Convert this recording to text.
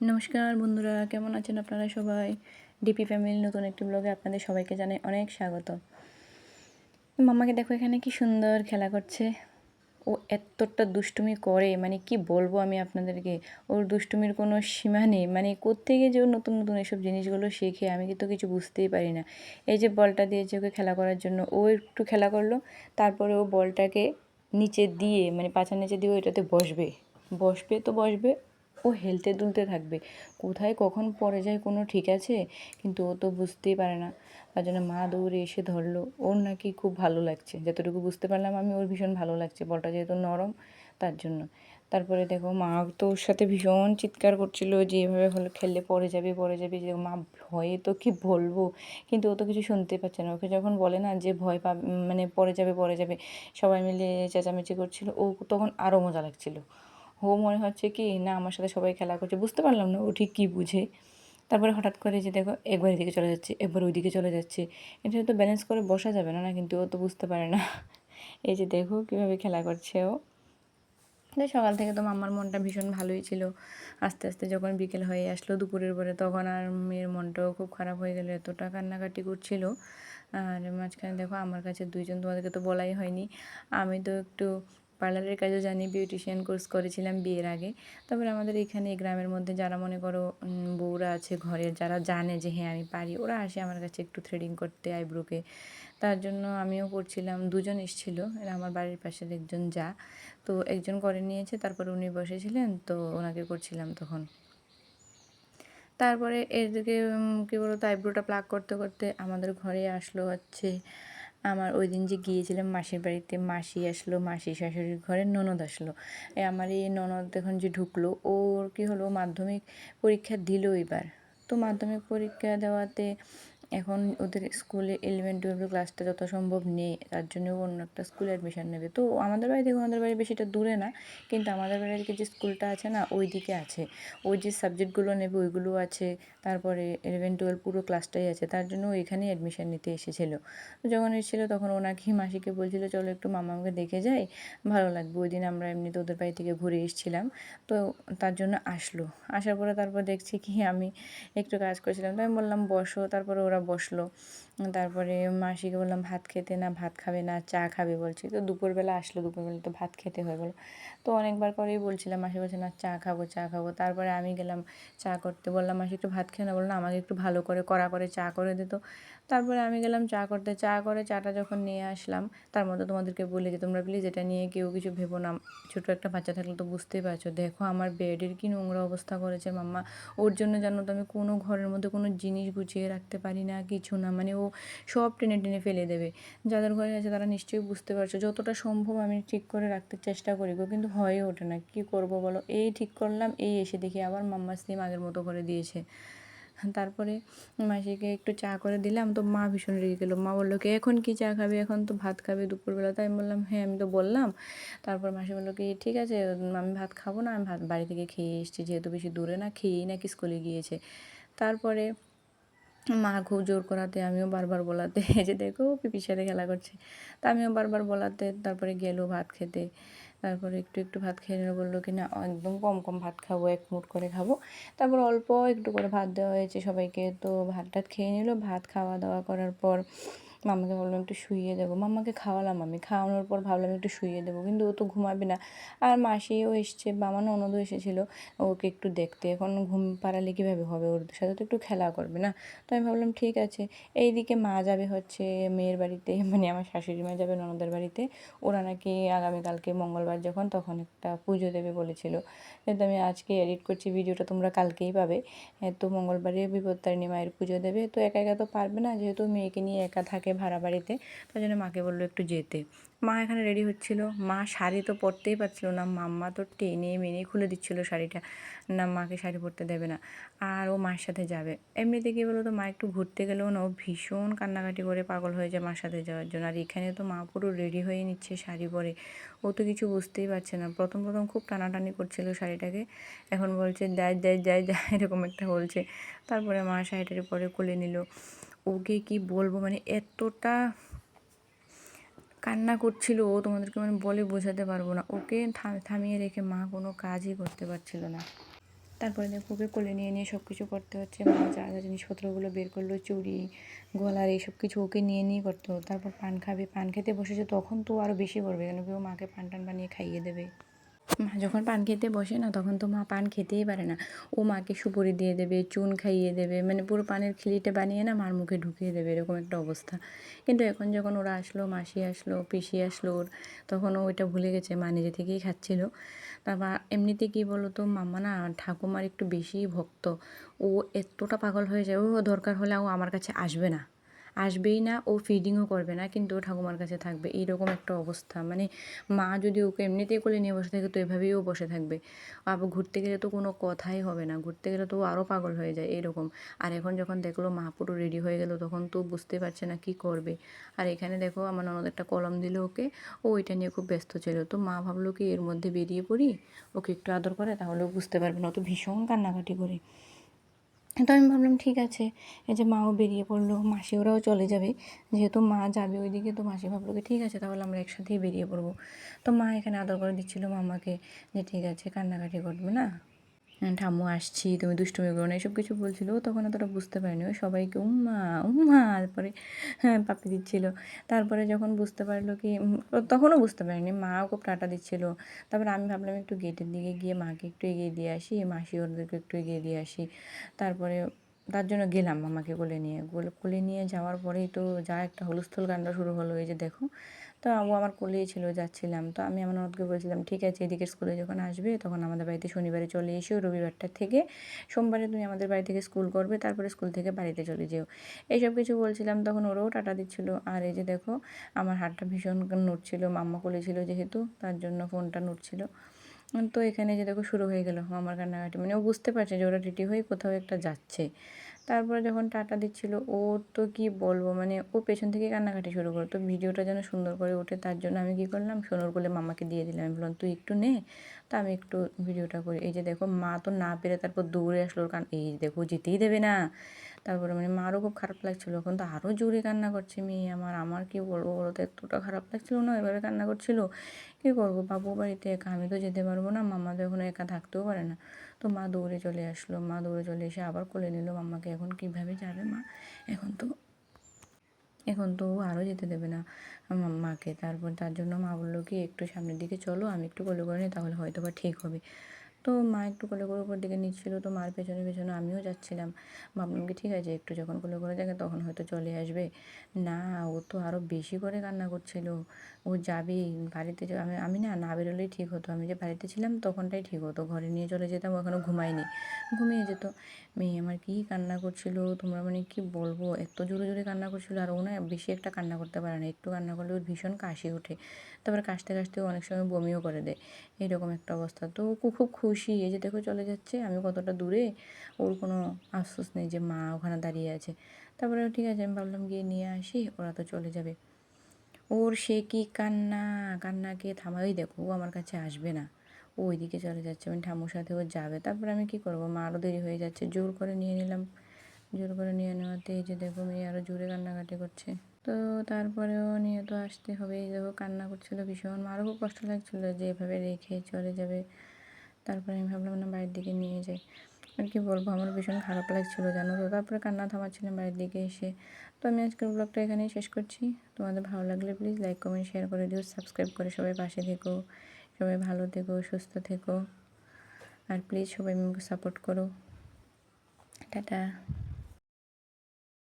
নমস্কার বন্ধুরা, কেমন আছেন আপনারা সবাই? ডিপি ফ্যামিলি নতুন একটি ব্লগে আপনাদের সবাইকে জানাই অনেক স্বাগত। মামাকে দেখো এখানে কি সুন্দর খেলা করছে। ও এতটা দুষ্টুমি করে মানে কি বলব আমি আপনাদেরকে? ওর দুষ্টুমির কোনো সীমা নেই মানে কোত্থেকে যে ও নতুন নতুন এসব জিনিসগুলো শেখে আমি কিন্তু কিছু বুঝতেই পারি না। এই যে বলটা দিয়েছে ওকে খেলা করার জন্য, ও একটু খেলা করল, তারপরে ও বলটাকে নিচে দিয়ে মানে পাছার নিচে দিয়ে ওইটাতে বসবে। বসবে তো বসবে ও হেলতে দুলতে থাকবে। কোথায় কখন পড়ে যায় কোনো ঠিক আছে? কিন্তু ও তো বুঝতেই পারে না। তার জন্য মা দৌড়ে এসে ধরলো, ওর নাকি খুব ভালো লাগছে। যতটুকু বুঝতে পারলাম আমি, ওর ভীষণ ভালো লাগছে। বলটা যেহেতু নরম, তার জন্য। তারপরে দেখো, মা তো ওর সাথে ভীষণ চিৎকার করছিল যে, এভাবে হলে খেললে পড়ে যাবে পড়ে যাবে। যে মা ভয়ে তো কি বলব? কিন্তু ও তো কিছু শুনতে পাচ্ছে না। ওকে যখন বলে না যে, ভয় পা মানে পড়ে যাবে পড়ে যাবে। সবাই মিলে চেঁচামেচি করছিল। ও তখন আরও মজা লাগছিল। ও মনে হচ্ছে কি, না, আমার সাথে সবাই খেলা করছে। বুঝতে পারলাম না ও ঠিক কী বুঝে। তারপরে হঠাৎ করে যে দেখো একবার এদিকে চলে যাচ্ছে, একবার ওইদিকে চলে যাচ্ছে। এটা তো ব্যালেন্স করে বসা যাবে না না, কিন্তু ও তো বুঝতে পারে না। এই যে দেখো কীভাবে খেলা করছে ও। সকাল থেকে তো মাম্মার মনটা ভীষণ ভালোই ছিল। আস্তে আস্তে যখন বিকেল হয়ে আসলো দুপুরের পরে, তখন আর মেয়ের মনটাও খুব খারাপ হয়ে গেলো, এতটা কান্নাকাটি করছিল। আর মাঝখানে দেখো, আমার কাছে দুইজন তোমাদেরকে তো বলাই হয়নি। আমি তো একটু পার্লারের কাজও জানি, বিউটিশিয়ান কোর্স করেছিলাম বিয়ের আগে। তারপরে আমাদের এখানে গ্রামের মধ্যে যারা মনে করো বউরা আছে ঘরের, যারা জানে যে হ্যাঁ আমি পারি, ওরা আসে আমার কাছে একটু থ্রেডিং করতে আইব্রোকে তার জন্য আমিও করছিলাম, দুজন এসেছিল, এরা আমার বাড়ির পাশের একজন যা। তো একজন করে নিয়েছে, তারপরে উনি বসেছিলেন, তো ওনাকে করছিলাম তখন। তারপরে এদিকে কী বলতো আইব্রোটা প্লাক করতে করতে আমাদের ঘরে আসলো হচ্ছে আমার ওই দিন যে গিয়েছিলাম মাসির বাড়িতে, মাসি আসলো মাসি শাশুড়ির ঘরে ননদ আসলো। আমার এই ননদ এখন যে ঢুকলো, ওর কী হলো, মাধ্যমিক পরীক্ষা দিল এবার। তো মাধ্যমিক পরীক্ষা দেওয়াতে এখন ওদের স্কুলে ইলেভেন টুয়েলভের ক্লাসটা যত সম্ভব নেই, তার জন্য অন্য একটা স্কুলে অ্যাডমিশন নেবে। তো আমাদের বাড়ি থেকে ওনাদের বাড়ি বেশিটা দূরে না, কিন্তু আমাদের বাড়ির যে স্কুলটা আছে না ওই দিকে আছে। ওই যে সাবজেক্টগুলো নেবে, ওইগুলো আছে। তারপরে ইলেভেন টুয়েলভ পুরো ক্লাসটাই আছে। তার জন্য ওইখানেই অ্যাডমিশন নিতে এসেছিল। যখন এসেছিল, তখন ওনাকে, মাসিকে বলছিল, চলো একটু মামাকে দেখে যাই, ভালো লাগবে। ওই দিন আমরা এমনিতে ওদের বাড়ি থেকে ঘুরে এসেছিলাম। তো তার জন্য আসলো। আসার পরে তারপর দেখছি কি, আমি একটু কাজ করছিলাম। তো আমি বললাম, বসো। তারপরে ওরা বসল। তারপরে মাসিকে বললাম, ভাত খেতে না, ভাত খাবে না, চা খাবে, বলছি। তো দুপুরবেলা আসলো, দুপুরবেলা তো ভাত খেতে হয়ে গেলো। তো অনেকবার করেই বলছিলাম মাসি, বলছে, না, চা খাব চা খাব। তারপরে আমি গেলাম চা করতে। বললাম, মাসি, একটু ভাত খেয়ে না বললাম আমাকে একটু ভালো করে, কড়া করে চা করে দিত তারপরে আমি গেলাম চা করতে। চা করে, চাটা যখন নিয়ে আসলাম, তার মধ্যে তোমাদেরকে বলে যে, তোমরা প্লিজ এটা নিয়ে কেউ কিছু ভেবো না। ছোটো একটা বাচ্চা থাকলে তো বুঝতেই পারছ। দেখো আমার বেডের কি নোংরা অবস্থা করেছে মাম্মা। ওর জন্য জানো তো আমি কোনো ঘরের মধ্যে কোনো জিনিস গুছিয়ে রাখতে পারি না। কিছু না মানে ও সব টেনে টেনে ফেলে দেবে। যাদের ঘরে আছে তারা নিশ্চয়ই বুঝতে পারছ, যতটা সম্ভব আমি ঠিক করে রাখতে চেষ্টা করি গো, কিন্তু হয়ে ওঠে না। কী করব বলো? এই ঠিক করলাম, এই এসে দেখি আবার মাম্মা সিম আগের মতো করে দিয়েছে। তারপরে মাসিকে একটু চা করে দিলাম, তো মা ভীষণ রেগে গেলো। মা বলল, কি এখন কি চা খাবে? এখন তো ভাত খাবে দুপুরবেলা। তাই আমি বললাম হ্যাঁ আমি তো বললাম। তারপর মাসি বলল কি, ঠিক আছে, আমি ভাত খাব না, আমি ভাত বাড়ি থেকে খেয়ে এসেছি, যেহেতু বেশি দূরে না, খেয়েই নাকি স্কুলে গিয়েছে। তারপরে মা খুব জোর করাতে, আমিও বারবার বলাতে যে দেখো পিপির সাথে খেলা করছে। তা আমিও বারবার বলাতে, তারপরে গেলো ভাত খেতে। তারপরে একটু একটু ভাত খেয়ে নিল, বলল কি না, একদম কম কম ভাত খাব, এক মুট করে খাব। তারপর অল্প একটু করে ভাত দেওয়া হয়েছে সবাইকে, তো ভাত টাত খেয়ে নিল। ভাত খাওয়া দাওয়া করার পর মাম্মাকে বললাম, একটু শুইয়ে দেবো। মাম্মাকে খাওয়ালাম আমি। খাওয়ানোর পর ভাবলাম একটু শুইয়ে দেবো, কিন্তু ও তো ঘুমাবে না। আর মাসিও এসছে, বা আমার ননদও এসেছিল, ওকে একটু দেখতে। এখন ঘুম পাড়ালে কীভাবে হবে? ওর সাথে তো একটু খেলা করবে না। তো আমি ভাবলাম, ঠিক আছে। এইদিকে মা যাবে হচ্ছে মেয়ের বাড়িতে মানে আমার শাশুড়ি মা যাবে ননদের বাড়িতে। ওরা নাকি আগামীকালকে মঙ্গলবার যখন, তখন একটা পুজো দেবে বলেছিল। কিন্তু আমি আজকে এডিট করছি, ভিডিওটা তোমরা কালকেই পাবে। তো মঙ্গলবারে বিপত্তারিণী মায়ের পুজো দেবে। তো একা একা তো পারবে না, যেহেতু মেয়েকে নিয়ে একা থাকে থাকে ভাড়া বাড়িতে তাই জন্য মাকে বলল একটু যেতে। মা এখানে রেডি হচ্ছিল। মা শাড়ি তো পরতেই পারছিল না। মাম্মা তো টেনে মেনে খুলে দিচ্ছিল শাড়িটা। না, মাকে শাড়ি পরতে দেবে না। আর ও মার সাথে যাবে। এমনিতে কী বলো তো মা একটু ঘুরতে গেলেও না, ও ভীষণ কান্নাকাটি করে পাগল হয়ে যায় মার সাথে যাওয়ার জন্য। আর এখানে তো মা পুরো রেডি হয়ে নিচ্ছে শাড়ি পরে। ও তো কিছু বুঝতেই পারছে না। প্রথম প্রথম খুব টানাটানি করছিল শাড়িটাকে। এখন বলছে, দেয় দেয় দেয় দেয়, এরকম একটা বলছে। তারপরে মা শাড়িটার পরে কোলে নিল। ওকে কি বলব? মানে এতটা কান্না করছিল ও, তোমাদেরকে মানে বলে বোঝাতে পারব না। ওকে থামিয়ে রেখে মা কোনো কাজই করতে পারছিল না। তারপরে দেখো ওকে কোলে নিয়ে নিয়ে সব কিছু করতে হচ্ছে। মা যা যা জিনিসপত্রগুলো বের করল, চুড়ি, গলার এইসব কিছু ওকে নিয়ে নিয়ে করতে হতো তারপর পান খাবে, পান খেতে বসেছে, তখন তো আরও বেশি করবে, কেন কি ও মাকে পান টান বানিয়ে খাইয়ে দেবে। মা যখন পান খেতে বসে না, তখন তো মা পান খেতেই পারে না। ও মাকে সুপুরি দিয়ে দেবে, চুন খাইয়ে দেবে মানে পুরো পানের খিলিটা বানিয়ে না মার মুখে ঢুকিয়ে দেবে, এরকম একটা অবস্থা। কিন্তু এখন যখন ওরা আসলো, মাসি আসলো, পিসি আসলো ওর, তখন ওইটা ভুলে গেছে, মা নিজে থেকেই খাচ্ছিল। তারপর এমনিতে কী বলো তো মাম্মা না ঠাকুমার একটু বেশিই ভক্ত। ও এতটা পাগল হয়ে যায়, ও দরকার হলে ও আমার কাছে আসবে না। আসবেই না, ও ফিডিংও করবে না, কিন্তু ও ঠাকুমার কাছে থাকবে। এইরকম একটা অবস্থা। মানে মা যদি ওকে এমনিতেই কোলে নিয়ে বসে থাকে, তো এভাবেই ও বসে থাকবে। আবার ঘুরতে গেলে তো কোনো কথাই হবে না। ঘুরতে গেলে তো আরও পাগল হয়ে যায় এরকম। আর এখন যখন দেখল মা পুরো রেডি হয়ে গেল, তখন তো বুঝতে পারছে না কি করবে। আর এখানে দেখো আমার ননদ একটা কলম দিল ওকে। ও ওইটা নিয়ে খুব ব্যস্ত ছিল। তো মা ভাবলো কি, এর মধ্যে বেরিয়ে পড়ি? ওকে একটু আদর করে, তাহলে বুঝতে পারবে না। তো ভীষণ কান্নাকাটি করে। তো আমি ভাবলাম, ঠিক আছে। এই যে মাও বেরিয়ে পড়ল, মাসি ওরাও চলে যাবে। যেহেতু মা যাবে ওইদিকে, তো মাসি ভাবলো ঠিক আছে, তাহলে আমরা একসাথেই বেরিয়ে পড়ব। তো মা এখানে আদর করে দিচ্ছিল মামাকে যে, ঠিক আছে, কান্নাকাটি করবে না? ঠাম্মু আসছি, তুমি দুষ্টুমি করো না, এসব কিছু বলছিল, তখন অতটা বুঝতে পারিনি। সবাইকে উম্মা উম্মা, তারপরে হ্যাঁ পাপি দিচ্ছিল। তারপরে যখন বুঝতে পারল কি তখনও বুঝতে পারিনি মা ওকে টাটা দিচ্ছিল। তারপরে আমি ভাবলাম একটু গেটের দিকে গিয়ে মাকে একটু এগিয়ে দিয়ে আসি, মাসি ওদেরকে একটু এগিয়ে দিয়ে আসি। তারপরে তার জন্য গেলাম মামাকে কোলে নিয়ে। কোলে নিয়ে যাওয়ার পরেই তো যা একটা হুলস্থুল কাণ্ড শুরু হলো, এই যে দেখো। তো ও আমার কোলেই ছিল, যাচ্ছিলাম। তো আমি আমার ননদকে বলছিলাম, ঠিক আছে, এদিকে স্কুলে যখন আসবে, তখন আমাদের বাড়িতে শনিবারে চলে এসো, রবিবারটা থেকে সোমবারে তুমি আমাদের বাড়ি থেকে স্কুল করবে, তারপরে স্কুল থেকে বাড়িতে চলে যেও। এইসব কিছু বলছিলাম, তখন ওরাও টাটা দিচ্ছিল। আর এই যে দেখো, আমার হাতটা ভীষণ নড়ছিল, মাম্মা কোলে ছিল যেহেতু, তার জন্য ফোনটা নড়ছিল। তো এখানে যে দেখো শুরু হয়ে গেল আমার কান্নাকাটি। মানে ও বুঝতে পারছে যে ওরা রেডি হয়ে কোথাও একটা যাচ্ছে। তারপরে যখন টাটা দিচ্ছিল ওর তো কি বলব মানে ও পেছন থেকে কান্নাকাটি শুরু করতো ভিডিওটা যেন সুন্দর করে ওঠে, তার জন্য আমি কি করলাম, সোনর বলে মামাকে দিয়ে দিলাম। আমি বললাম, তুই একটু নে। তো আমি একটু ভিডিওটা করি। এই যে দেখো, মা তো না পেরে তারপর দৌড়ে আসলো কারণ এই দেখো যেতেই দেবে না। তারপরে মানে মারও খুব খারাপ লাগছিল। এখন তো আরও জোরে কান্না করছে মেয়ে আমার। আমার কি বলব বলো তো? এতটা খারাপ লাগছিল না এভাবে কান্না করছিল। কী করব? বাবু বাড়িতে একা, আমি তো যেতে পারব না। মামা তো এখন একা থাকতেও পারে না। তো মা দৌড়ে চলে আসলো। মা দৌড়ে চলে এসে আবার কোলে নিল। মাম্মাকে এখন কীভাবে যাবে মা? এখন তো এখন তো ও আরও যেতে দেবে না মাকে। তারপর তার জন্য মা বলল কি, একটু সামনের দিকে চলো, আমি একটু কোলে করে নিই, তাহলে হয়তো বা ঠিক হবে। তো মা একটু কোলে করে উপর দিকে নিচ্ছিল, তো মার পেছনে পেছনে আমিও যাচ্ছিলাম। ভাবলাম কি ঠিক আছে, একটু যখন কোলে করে দেখে তখন হয়তো চলে আসবে। না, ও তো আরও বেশি করে কান্না করছিল। ও যাবেই বাড়িতে আমি আমি না না বেরোলেই ঠিক হতো। আমি যে বাড়িতে ছিলাম তখনটাই ঠিক হতো। ঘরে নিয়ে চলে যেতাম, ওখানে ঘুমাইনি ঘুমিয়ে যেত। মেয়ে আমার কী কান্না করছিল, তোমরা মানে কি বলব? এত জোরে জোরে কান্না করছিল। আর ও না বেশি একটা কান্না করতে পারে না। একটু কান্না করলে ওর ভীষণ কাশি ওঠে। তারপরে কাশতে কাশতে অনেক সময় বমিও করে দেয়। এইরকম একটা অবস্থা। তো ও খুব খুশি। এই যে দেখো চলে যাচ্ছে। আমি কতটা দূরে, ওর কোনো আফসোস নেই যে মা ওখানে দাঁড়িয়ে আছে। তারপরে ঠিক আছে, আমি ভাবলাম গিয়ে নিয়ে আসি, ওরা তো চলে যাবে। ওর সে কি কান্না? কান্নাকে থামাই দেখো, ও আমার কাছে আসবে না। ও ওইদিকে চলে যাচ্ছে। আমি ঠাম্মুর সাথে ও যাবে। তারপরে আমি কি করব? মা আরও দেরি হয়ে যাচ্ছে। জোর করে নিয়ে নিলাম। জোর করে নিয়ে নেওয়াতে এই যে দেখো মেয়ে আরও জোরে কান্নাকাটি করছে। তো তারপরেও নিয়ে তো আসতে হবে। এই দেখো কান্না করছিল ভীষণ। মারও খুব কষ্ট লাগছিল যে এভাবে রেখে চলে যাবে। তারপরে আমি ভাবলাম না বাড়ির দিকে নিয়ে যাই। আর কি বলব, আমার ভীষণ খারাপ লাগছিল, জানো তো? তারপরে কান্না থামাচ্ছিলাম বাড়ির দিকে এসে। তো আমি আজকের ব্লগটা এখানেই শেষ করছি। তোমাদের ভালো লাগলে প্লিজ লাইক কমেন্ট শেয়ার করে দিও সাবস্ক্রাইব করে সবাই পাশে থেকো। সবাই ভালো থেকো, সুস্থ থেকো। আর প্লিজ সবাই আমাকে সাপোর্ট করো। টাটা।